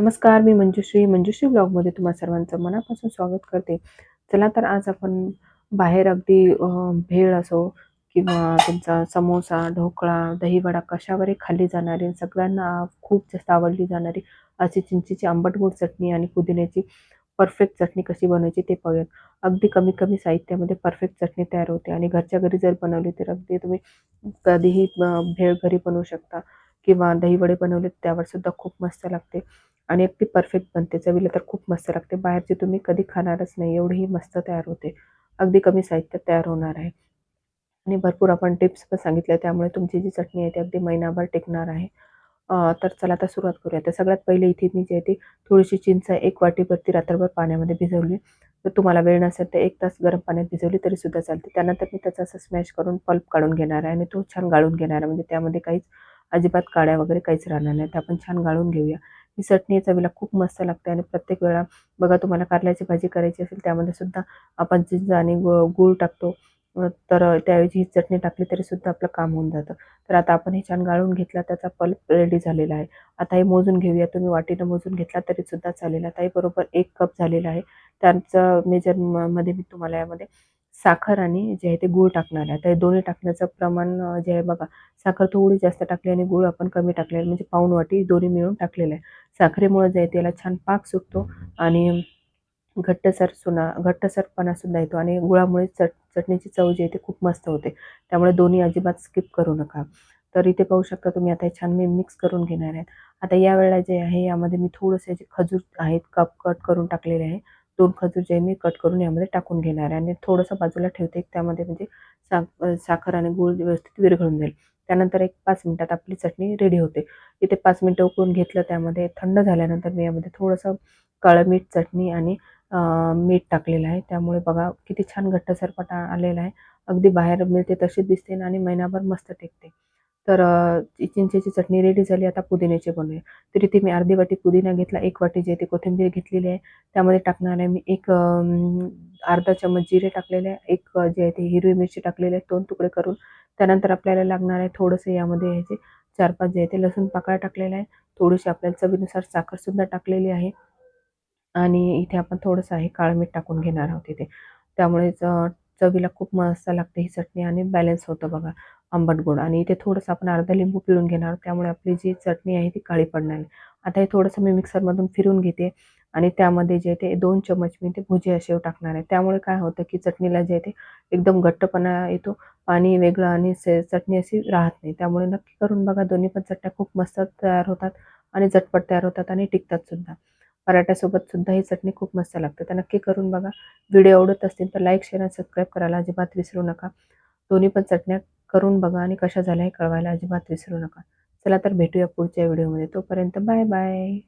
नमस्कार मी मंजुश्री. मंजुश्री ब्लॉगमध्ये तुम्हा सर्वांचं मनापासून स्वागत करते. चला तर आज आपण बाहेर अगदी भेळ असो किंवा तुमचा समोसा ढोकळा दहीवडा कशावरही खाल्ली जाणारी सगळ्यांना खूप जास्त आवडली जाणारी अशी चिंचीची आंबट गोड चटणी आणि पुदिन्याची परफेक्ट चटणी कशी बनवायची ते पाहूयात. अगदी कमी कमी साहित्यामध्ये परफेक्ट चटणी तयार होते आणि घरच्या घरी जर बनवली तर अगदी तुम्ही कधीही भेळ घरी बनवू शकता. किंवा दहीवडे बनवले त्यावर सुद्धा खूप मस्त लागते. आणि अगदी परफेक्ट बनते. चवीला तर खूप मस्त लागते. बाहेरची तुम्ही कधी खाणारच नाही. एवढी मस्त तयार होते. अगदी कमी साहित्यात तयार होणार आहे. आणि भरपूर आपण टिप्स पण सांगितल्या. त्यामुळे तुमची जी चटणी आहे ती अगदी महिनाभर टिकणार आहे. तर चला आता सुरुवात करूया. तर सगळ्यात पहिले इथे मी जे आहे ती थोडीशी चिंच एक वाटीवरती रात्रभर पाण्यामध्ये भिजवली. तर तुम्हाला वेळ नसेल तर एक तास गरम पाण्यात भिजवली तरी सुद्धा चालते. त्यानंतर मी त्याचा असं स्मॅश करून पल्प काढून घेणार आहे. आणि तो छान गाळून घेणार आहे. म्हणजे त्यामध्ये काहीच अजिबात काड्या वगैरे काहीच राहणार नाही तर आपण छान गाळून घेऊया. ही चटणी चवीला खूप मस्त लागते आणि प्रत्येक वेळा बघा तुम्हाला कारल्याची भाजी करायची असेल त्यामध्ये सुद्धा आपण जिंज आणि गु गूळ टाकतो. तर त्याऐवजी ही चटणी टाकली तरी सुद्धा आपलं काम होऊन जातं. तर आता आपण हे छान गाळून घेतला त्याचा पल्प रेडी झालेला आहे. आता हे मोजून घेऊया. तुम्ही वाटीनं मोजून घेतला तरी सुद्धा चालेल. आता हे बरोबर एक कप झालेला आहे. त्यांचं मेजरमध्ये मी तुम्हाला यामध्ये साखर आणि जे आहे ते गूळ टाकणार. आहे तर दोन्ही टाकण्याचं प्रमाण जे आहे बघा साखर थोडी जास्त टाकली आणि गूळ आपण कमी टाकलेलं म्हणजे पाऊण वाटी दोन्ही मिळून टाकलेलं आहे. साखरेमुळे जे आहे त्याला छान पाक सुटतो आणि घट्टसर सुना घट्टसरपणा सुद्धा येतो आणि गुळामुळे चट चटणीची चव जी आहे ती खूप मस्त होते. त्यामुळे दोन्ही अजिबात स्किप करू नका. तर इथे पाहू शकता तुम्ही आता हे छान मी मिक्स करून घेणार आहे. आता या वेळेला जे आहे यामध्ये मी थोडंसे जे खजूर आहेत कप कट करून टाकलेले आहे दोन खजूर जे मी कट करून यामध्ये टाकून घेणार आहे. आणि थोडंसं बाजूला ठेवते त्यामध्ये म्हणजे सा साखर आणि गूळ व्यवस्थित विरघळून जाईल. त्यानंतर एक पाच मिनटात आपली चटणी रेडी होते. इथे पाच मिनटं उकळून घेतलं त्यामध्ये थंड झाल्यानंतर मी यामध्ये थोडंसं काळं मीठ चटणी आणि मीठ टाकलेलं आहे. त्यामुळे बघा किती छान घट्टसरपणा आलेला आहे. अगदी बाहेर मिळते तशीच दिसते आणि महिनाभर मस्त टेकते. तर चिंचेची चटणी रेडी झाली आता पुदिन्याची बनवूया. तर इथे मी अर्धी वाटी पुदिना घेतला एक वाटी जे ते कोथिंबीर घेतलेली आहे. त्यामध्ये टाकणार आहे मी एक अर्धा चमच जिरे टाकलेले आहे. एक जे आहे ते हिरवी मिरची टाकलेली आहे दोन तुकडे करून. त्यानंतर आपल्याला लागणार आहे थोडंसं यामध्ये ह्याचे चार पाच जे आहे ते लसूण पाकळ्या टाकलेला आहे. थोडीशी आपल्याला चवीनुसार साखरसुद्धा टाकलेली आहे. आणि इथे आपण थोडंसं आहे काळं मीठ टाकून घेणार आहोत इथे. त्यामुळेच चवीला खूप मस्त लागते ही चटणी आणि बॅलन्स होतं बघा आंबट गोड. आणि इथे थोडंसं आपण अर्धा लिंबू पिळून घेणार त्यामुळे आपली जी चटणी आहे ती काळी पडणार आता हे थोडंसं मी मिक्सरमधून फिरून घेते आणि त्यामध्ये जे ते दोन चमच मी ते भुजे असे टाकणार आहे. त्यामुळे काय होतं की चटणीला जे आहे ते एकदम घट्टपणा येतो पाणी वेगळं आणि से चटणी अशी राहत नाही. त्यामुळे नक्की करून बघा दोन्ही पण चटण्या खूप मस्त तयार होतात आणि झटपट तयार होतात आणि टिकतात सुद्धा. पराठ्यासोबत सुद्धा ही चटणी खूप मस्त लागते. तर नक्की करून बघा. व्हिडिओ आवडत असतील तर लाईक शेअर आणि सबस्क्राईब करायला अजिबात विसरू नका. दोन्ही पण चटण्या करून बघा आणि कशा झाल्या हे कळवायला अजिबात विसरू नका. चला तर भेटूया पुढच्या व्हिडिओमध्ये. तोपर्यंत बाय बाय